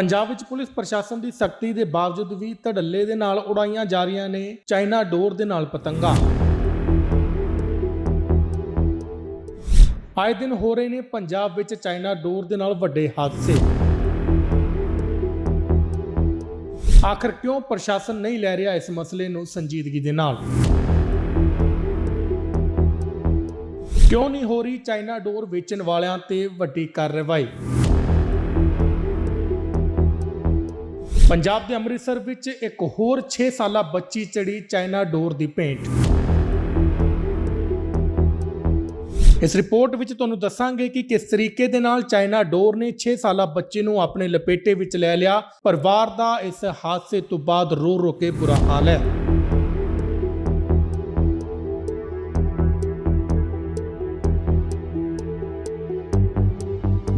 ਪੰਜਾਬ ਵਿੱਚ ਪੁਲਿਸ ਪ੍ਰਸ਼ਾਸਨ ਦੀ ਸਖਤੀ ਦੇ ਬਾਵਜੂਦ ਵੀ ਧੜੱਲੇ ਦੇ ਨਾਲ ਉਡਾਈਆਂ ਜਾ ਰਹੀਆਂ ਨੇ ਚਾਈਨਾ ਡੋਰ ਦੇ ਨਾਲ ਪਤੰਗਾਂ। ਆਏ ਦਿਨ ਹੋ ਰਹੇ ਨੇ ਪੰਜਾਬ ਵਿੱਚ ਚਾਈਨਾ ਡੋਰ ਦੇ ਨਾਲ ਵੱਡੇ ਹਾਦਸੇ। ਆਖਰ ਕਿਉਂ ਪ੍ਰਸ਼ਾਸਨ ਨਹੀਂ ਲੈ ਰਿਹਾ ਇਸ ਮਸਲੇ ਨੂੰ ਸੰਜੀਦਗੀ ਦੇ ਨਾਲ? ਕਿਉਂ ਨਹੀਂ ਹੋ ਰਹੀ ਚਾਈਨਾ ਡੋਰ ਵੇਚਣ ਵਾਲਿਆਂ ਤੇ ਵੱਡੀ ਕਾਰਵਾਈ? ਪੰਜਾਬ ਦੇ ਅੰਮ੍ਰਿਤਸਰ ਵਿੱਚ ਇੱਕ ਹੋਰ 6 ਸਾਲਾ ਬੱਚੀ ਚੜੀ ਚਾਈਨਾ ਡੋਰ ਦੀ ਭੇਂਟ। ਇਸ ਰਿਪੋਰਟ ਵਿੱਚ ਤੁਹਾਨੂੰ ਦੱਸਾਂਗੇ ਕਿ ਕਿਸ ਤਰੀਕੇ ਦੇ ਨਾਲ ਚਾਈਨਾ ਡੋਰ ਨੇ 6 ਸਾਲਾ ਬੱਚੇ ਨੂੰ ਆਪਣੇ ਲਪੇਟੇ ਵਿੱਚ ਲੈ ਲਿਆ। ਪਰਿਵਾਰ ਦਾ ਇਸ ਹਾਦਸੇ ਤੋਂ ਬਾਅਦ ਰੋ ਰੋ ਕੇ ਬੁਰਾ ਹਾਲ ਹੈ।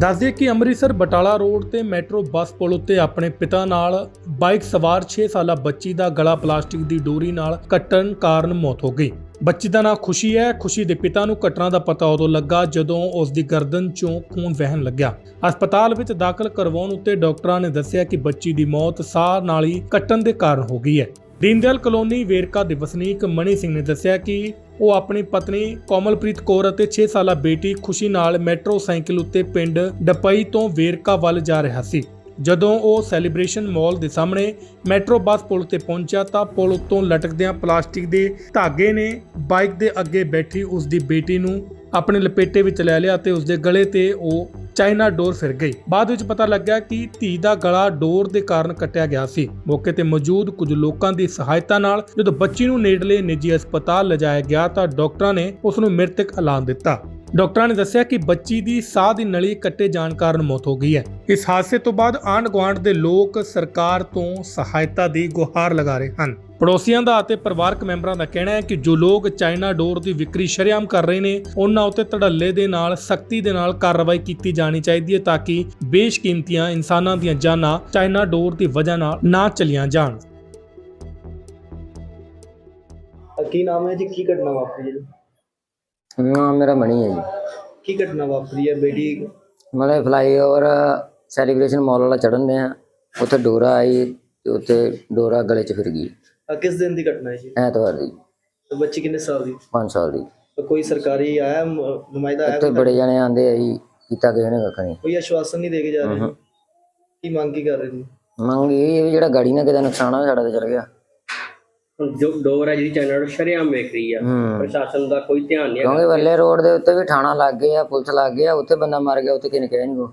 ਦੱਸਦੇ ਕਿ ਅੰਮ੍ਰਿਤਸਰ ਬਟਾਲਾ ਰੋਡ ਤੇ ਮੈਟਰੋ ਬੱਸ ਪੁਲ ਉੱਤੇ ਆਪਣੇ ਪਿਤਾ ਨਾਲ ਬਾਈਕ ਸਵਾਰ 6 ਸਾਲਾ ਬੱਚੀ ਦਾ ਗਲਾ ਪਲਾਸਟਿਕ ਦੀ ਡੋਰੀ ਨਾਲ ਕੱਟਣ ਕਾਰਨ ਮੌਤ ਹੋ ਗਈ। ਬੱਚੀ ਦਾ ਨਾਂ ਖੁਸ਼ੀ ਹੈ। ਖੁਸ਼ੀ ਦੇ ਪਿਤਾ ਨੂੰ ਘਟਨਾ ਦਾ ਪਤਾ ਉਦੋਂ ਲੱਗਾ ਜਦੋਂ ਉਸ ਦੀ ਗਰਦਨ ਚੋਂ ਖੂਨ ਵਹਿਣ ਲੱਗਿਆ। ਹਸਪਤਾਲ ਵਿੱਚ ਦਾਖਲ ਕਰਵਾਉਣ ਉੱਤੇ ਡਾਕਟਰਾਂ ਨੇ ਦੱਸਿਆ ਕਿ ਬੱਚੀ ਦੀ ਮੌਤ ਸਾਹ ਨਾਲ ਹੀ ਕੱਟਣ ਦੇ ਕਾਰਨ ਹੋ ਗਈ ਹੈ। ਦੀਨਦਿਆਲ ਕਲੋਨੀ ਵੇਰਕਾ ਦੇ ਵਸਨੀਕ ਮਣੀ ਸਿੰਘ ਨੇ ਦੱਸਿਆ ਕਿ ਉਹ ਆਪਣੀ ਪਤਨੀ ਕੋਮਲਪ੍ਰੀਤ ਕੌਰ ਅਤੇ 6 ਸਾਲਾ ਬੇਟੀ ਖੁਸ਼ੀ ਨਾਲ ਮੈਟਰੋ ਸਾਈਕਲ ਉੱਤੇ ਪਿੰਡ ਡਪਈ ਤੋਂ ਵੇਰਕਾ ਵੱਲ ਜਾ ਰਿਹਾ ਸੀ। ਜਦੋਂ ਉਹ ਸੈਲੀਬ੍ਰੇਸ਼ਨ ਮਾਲ ਦੇ ਸਾਹਮਣੇ ਮੈਟਰੋ ਬੱਸ ਪੁਲ ਤੇ ਪਹੁੰਚਿਆ ਤਾਂ ਪੁਲ ਉੱਤੋਂ ਲਟਕਦਿਆਂ ਪਲਾਸਟਿਕ ਦੇ ਧਾਗੇ ਨੇ ਬਾਈਕ ਦੇ ਅੱਗੇ ਬੈਠੀ ਉਸ ਦੀ ਬੇਟੀ ਨੂੰ ਆਪਣੇ ਲਪੇਟੇ ਵਿੱਚ ਲੈ ਲਿਆ ਤੇ ਉਸ ਦੇ ਗਲੇ ਤੇ ਉਹ ਚਾਈਨਾ ਡੋਰ ਫਿਰ ਗਈ। ਬਾਅਦ ਵਿੱਚ ਪਤਾ ਲੱਗਾ ਕਿ ਧੀ ਦਾ ਗਲਾ ਡੋਰ ਦੇ ਕਾਰਨ ਕੱਟਿਆ ਗਿਆ ਸੀ। ਮੌਕੇ ਤੇ ਮੌਜੂਦ ਕੁਝ ਲੋਕਾਂ ਦੀ ਸਹਾਇਤਾ ਨਾਲ ਜਦੋਂ ਬੱਚੀ ਨੂੰ ਨੇੜਲੇ ਨਿੱਜੀ ਹਸਪਤਾਲ ਲਿਜਾਇਆ ਗਿਆ ਤਾਂ ਡਾਕਟਰਾਂ ਨੇ ਉਸ ਨੂੰ ਮ੍ਰਿਤਕ ਐਲਾਨ ਦਿੱਤਾ। ਡਾਕਟਰਾਂ ਨੇ ਦੱਸਿਆ ਕਿ ਬੱਚੀ ਦੀ ਸਾਹ ਦੀ ਨਲੀ ਕੱਟੇ ਜਾਣ ਕਾਰਨ ਮੌਤ ਹੋ ਗਈ ਹੈ। ਇਸ ਹਾਦਸੇ ਤੋਂ ਬਾਅਦ ਆਂਢ ਗੁਆਂਢ ਦੇ ਲੋਕ ਸਰਕਾਰ ਤੋਂ ਸਹਾਇਤਾ ਦੀ ਗੁਹਾਰ ਲਗਾ ਰਹੇ ਹਨ। ਪੜੋਸੀਆਂ ਦਾ ਅਤੇ ਪਰਿਵਾਰਕ ਮੈਂਬਰਾਂ ਦਾ ਕਹਿਣਾ ਹੈ ਕਿ ਜੋ ਲੋਕ ਚਾਈਨਾ ਡੋਰ ਦੀ ਵਿਕਰੀ ਸ਼ਰੇਆਮ ਕਰ ਰਹੇ ਨੇ ਉਹਨਾਂ ਉੱਤੇ ਧੜੱਲੇ ਦੇ ਨਾਲ ਸਖਤੀ ਦੇ ਨਾਲ ਕਾਰਵਾਈ ਕੀਤੀ ਜਾਣੀ ਚਾਹੀਦੀ ਹੈ ਤਾਂ ਕਿ ਬੇਸ਼ਕੀਮਤੀਆਂ ਇਨਸਾਨਾਂ ਦੀਆਂ ਜਾਨਾਂ ਚਾਈਨਾ ਡੋਰ ਦੀ ਵਜ੍ਹਾ ਨਾਲ ਨਾ ਚਲੀਆਂ ਜਾਣ। ਕੀ ਨਾਮ ਹੈ ਜੀ? ਕੀ ਘਟਨਾ ਵਾਪਰੀ ਹੈ ਜੀ? ਨਾਮ ਮੇਰਾ ਮਣੀ ਹੈ ਜੀ। ਕੀ ਘਟਨਾ ਵਾਪਰੀ ਹੈ ਬੇਟੀ? ਮਤਲਬ ਫਲਾਈਓਵਰ ਸੈਲੀਬ੍ਰੇਸ਼ਨ ਮਾਲ ਵਾਲਾ ਚੜਨ ਦੇ ਆ ਉੱਥੇ ਡੋਰਾ ਆਈ ਤੇ ਉੱਥੇ ਡੋਰਾ ਗਲੇ 'ਚ ਫਿਰ ਗਈ। ਅ, ਕਿਸ ਦਿਨ ਦੀ ਘਟਨਾ ਹੈ ਜੀ? ਐਤਵਾਰ ਦੀ। ਤੇ ਬੱਚੀ ਕਿੰਨੇ ਸਾਲ ਦੀ? 5 ਸਾਲ ਦੀ। ਤਾਂ ਕੋਈ ਸਰਕਾਰੀ ਆਇਆ ਮ- ਨੁਮਾਇੰਦਾ ਆਇਆ ਕੋਈ? ਬੜੇ ਜਣੇ ਆਂਦੇ ਆ ਜੀ ਕੀਤਾ ਕਿਸੇ ਨੇ ਕੱਖ ਨਹੀਂ। ਕੋਈ ਆਸ਼ਵਾਸਨ ਨਹੀਂ ਦੇ ਕੇ ਜਾ ਰਹੇ। ਕੀ ਮੰਗ ਕੀ ਕਰ ਰਹੇ ਜੀ? ਮੰਗ ਇਹ ਹੈ ਵੀ ਜਿਹੜਾ ਗਾੜੀ ਨਾਲ ਕਿਤੇ ਨੁਕਸਾਨ ਹੋਇਆ ਸਾਡਾ ਤੇ ਚਲ ਗਿਆ। ਜੋ ਡੋਰ ਹੈ ਜਿਹੜੀ ਰੋਡ ਸ਼ਰੇਆਮ ਵੇਖ ਰਹੀ ਆ। ਹੂੰ ਪ੍ਰਸ਼ਾਸਨ ਦਾ ਕੋਈ ਧਿਆਨ ਨਹੀਂ ਕਿਉਂਕਿ ਵੱਲੇ ਰੋਡ ਦੇ ਉੱਤੇ ਵੀ ਥਾਣਾ ਲੱਗ ਗਿਆ ਪੁਲਿਸ ਲੱਗ ਗਿਆ ਉੱਥੇ ਬੰਦਾ ਮਰ ਗਿਆ ਉੱਥੇ ਕਿਨੇ ਕਹਿ ਨਹੀਂ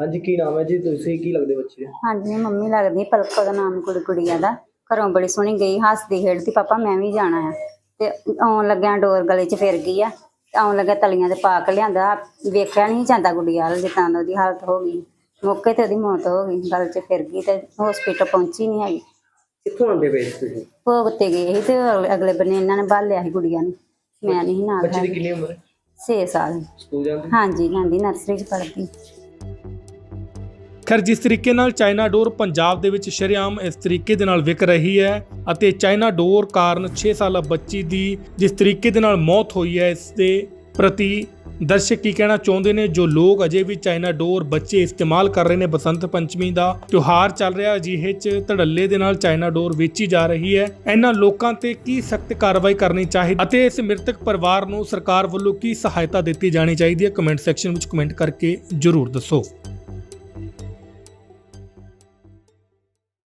ਹਾਂਜੀ ਕੀ ਨਾਮ ਹੈ ਜੀ? ਤੁਸੀਂ ਕੀ ਲੱਗਦੇ ਬੱਚੇ? ਦੇ? ਹਾਂਜੀ ਮੰਮੀ ਲੱਗਦੀ ਪਲਕ ਦਾ ਨਾਮ ਕੁੜੀ ਕੁੜੀਆ ਦਾ। ਘਰੋਂ ਬੜੀ ਸੋਹਣੀ ਗਈ ਹੱਸਦੀ ਖੇਡਦੀ ਪਾਪਾ ਮੈਂ ਵੀ ਜਾਣਾ ਆ। ਤੇ ਆਉਣ ਲੱਗਿਆ ਡੋਰ ਗਲੇ 'ਚ ਫਿਰ ਗਈ ਆ। ਤੇ ਆਉਣ ਲੱਗਿਆ ਤਲੀਆਂ ਦੇ ਪਾਕ ਲਿਆਂਦਾ। ਵੇਖਿਆ ਨਹੀਂ ਜਾਂਦਾ ਗੁੱਡੀ ਵਾਲ ਜਿੱਦਾਂ ਦਾ ਉਹਦੀ ਹਾਲਤ ਹੋ ਗਈ। ਮੌਕੇ ਤੇ ਉਹਦੀ ਮੌਤ ਹੋ ਗਈ ਗਲ 'ਚ ਫਿਰ ਗਈ ਤੇ ਹਸਪੀਟਲ ਪਹੁੰਚੀ ਨਹੀਂ ਹੈਗੀ। ਕਿੱਥੋਂ ਆਉਂਦੇ ਪਏ ਸੀ ਤੁਸੀਂ? ਭੋਗ ਤੇ ਗਏ ਸੀ ਤੇ ਅਗਲੇ- ਅਗਲੇ ਬੰਨੇ ਇਹਨਾਂ ਨੇ ਬਾਲਿਆ ਸੀ ਗੁੜੀਆਂ ਨੂੰ। ਮੈਂ ਨਹੀਂ ਸੀ ਨਾਲ ਬੱਚੇ ਦੀ ਹੈਗੀ। ਕਿੰਨੀ ਉਮਰ? ਹੈ 6 ਸਾਲ। ਸਕੂਲ ਜਾਂਦੀ? ਹਾਂਜੀ ਜਾਂਦੀ ਨਰਸਰੀ 'ਚ ਪੜ੍ਹਦੀ। ਖੈਰ, ਜਿਸ ਤਰੀਕੇ ਨਾਲ ਚਾਈਨਾ ਡੋਰ ਪੰਜਾਬ ਦੇ ਵਿੱਚ ਸ਼ਰੇਆਮ ਇਸ ਤਰੀਕੇ ਦੇ ਨਾਲ ਵਿਕ ਰਹੀ ਹੈ ਅਤੇ ਚਾਈਨਾ ਡੋਰ ਕਾਰਨ 6 ਸਾਲਾ ਬੱਚੀ ਦੀ ਜਿਸ ਤਰੀਕੇ ਦੇ ਨਾਲ ਮੌਤ ਹੋਈ ਹੈ, ਇਸ ਦੇ ਪ੍ਰਤੀ ਦਰਸ਼ਕ ਕੀ ਕਹਿਣਾ ਚਾਹੁੰਦੇ ਨੇ? ਜੋ ਲੋਕ ਅਜੇ ਵੀ ਚਾਈਨਾ ਡੋਰ ਬੱਚੇ ਇਸਤੇਮਾਲ ਕਰ ਰਹੇ ਨੇ, ਬਸੰਤ ਪੰਚਮੀ ਦਾ ਤਿਉਹਾਰ ਚੱਲ ਰਿਹਾ, ਅਜਿਹੇ ਚ ਧੜੱਲੇ ਦੇ ਨਾਲ ਚਾਈਨਾ ਡੋਰ ਵੇਚੀ ਜਾ ਰਹੀ ਹੈ। ਇਹਨਾਂ ਲੋਕਾਂ ਤੇ ਕੀ ਸਖਤ ਕਾਰਵਾਈ ਕਰਨੀ ਚਾਹੀਦੀ ਅਤੇ ਇਸ ਮ੍ਰਿਤਕ ਪਰਿਵਾਰ ਨੂੰ ਸਰਕਾਰ ਵੱਲੋਂ ਕੀ ਸਹਾਇਤਾ ਦਿੱਤੀ ਜਾਣੀ ਚਾਹੀਦੀ ਹੈ? ਕਮੈਂਟ ਸੈਕਸ਼ਨ ਵਿੱਚ ਕਮੈਂਟ ਕਰਕੇ ਜਰੂਰ ਦੱਸੋ।